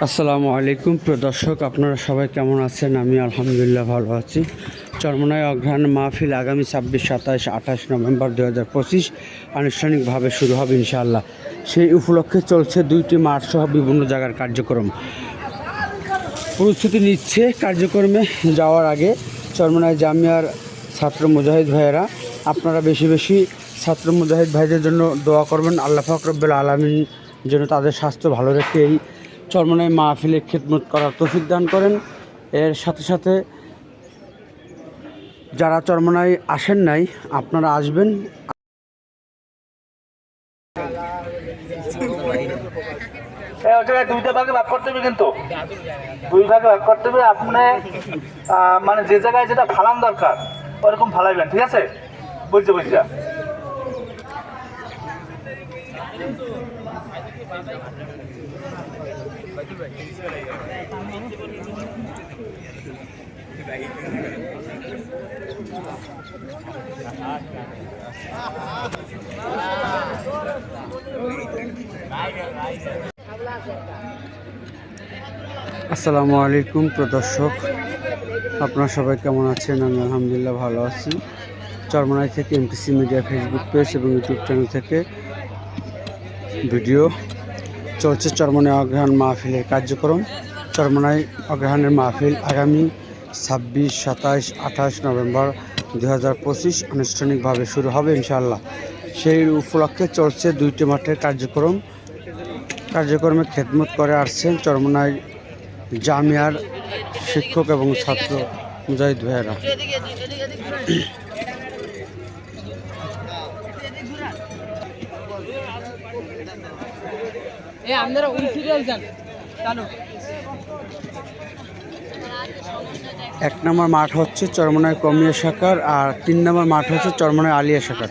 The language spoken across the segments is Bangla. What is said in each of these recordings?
আসসালামু আলাইকুম প্রিয় দর্শক, আপনারা সবাই কেমন আছেন? আমি আলহামদুলিল্লাহ ভালো আছি। চরমনায় অঘ্রাণ মাহফিল আগামী ছাব্বিশ সাতাশ আঠাশ নভেম্বর দু হাজার পঁচিশ আনুষ্ঠানিকভাবে শুরু হবে ইনশাআল্লাহ। সেই উপলক্ষে চলছে দুইটি মাঠ সহ বিভিন্ন জায়গার কার্যক্রম। প্রস্তুতি নিচ্ছে কার্যক্রমে যাওয়ার আগে চরমনায় জামিয়ার ছাত্র মুজাহিদ ভাইয়েরা। আপনারা বেশি বেশি ছাত্র মুজাহিদ ভাইদের জন্য দোয়া করবেন। আল্লাহ ফকরব্বুল আলমিন যেন তাদের স্বাস্থ্য ভালো রেখে এই চরমনায় মাহফিলে খেদমত করার তৌফিক দান করেন। এর সাথে সাথে যারা চরমনায় আসেন নাই, আপনারা আসবেন। দুইটা ভাগে করতে হবে কিন্তু। দুই ভাগে করতে হবে, আপনি মানে যে জায়গায় যেটা দরকার, ওরকম ঠিক আছে? বুঝছে বুঝছে। আসসালামু আলাইকুম প্রদর্শক। আপনারা সবাই কেমন আছেন? আমি আলহামদুলিল্লাহ ভালো আছি। চরমনাই থেকে এমটিসি মিডিয়া ফেসবুক পেজ এবং ইউটিউব চ্যানেল থেকে ভিডিও চলছে চরমনাই অগ্রহায়ণ মাহফিলের কার্যক্রম। চরমনাই অগ্রহায়ণের মাহফিল আগামী ছাব্বিশ সাতাশ আঠাশ নভেম্বর দু হাজার পঁচিশ আনুষ্ঠানিকভাবে শুরু হবে ইনশাআল্লাহ। সেই উপলক্ষে চলছে দুইটি মাঠের কার্যক্রম। কার্যক্রমে খেদমত করে আসছেন চরমনাই জামিয়ার শিক্ষক এবং ছাত্র মুজাহিদ ভাইয়েরা। এ আপনারা ওই সিরিয়াল যান। চালু। এক নম্বর মাঠ হচ্ছে চরমনায় কমিয়া শাখার আর তিন নম্বর মাঠ হচ্ছে চরমনায় আলিয়া শাখার।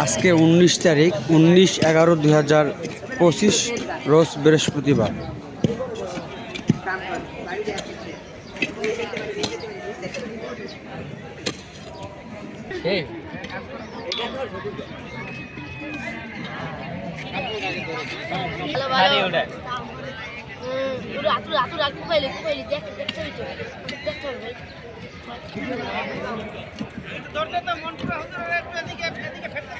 আজকে উনিশ তারিখ উনিশ এগারো দুই হাজার পঁচিশ রোজ বৃহস্পতিবার পুরো আতুর আতুর আতুর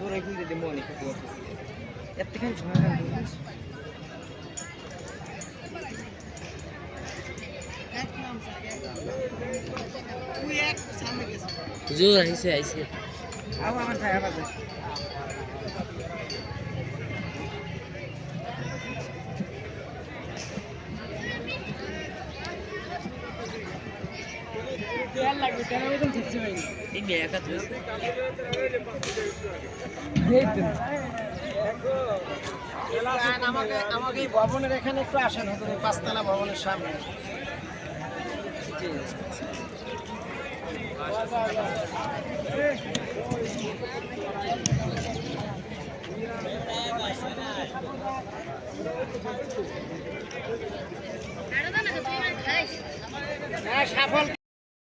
হ্যাঁ দে উঠু উঠু উঠু দে এত বলে দে তোর এখন দিদি মনে করতে এতখানি ঝামেলা করিস জোর এই মেয়ে একা আমাকে আমাকে এই ভবনের এখানে একটু আসেন হতো এই পাঁচতলা ভবনের সামনে। আর দাও না তুই মানে হ্যাঁ সাফল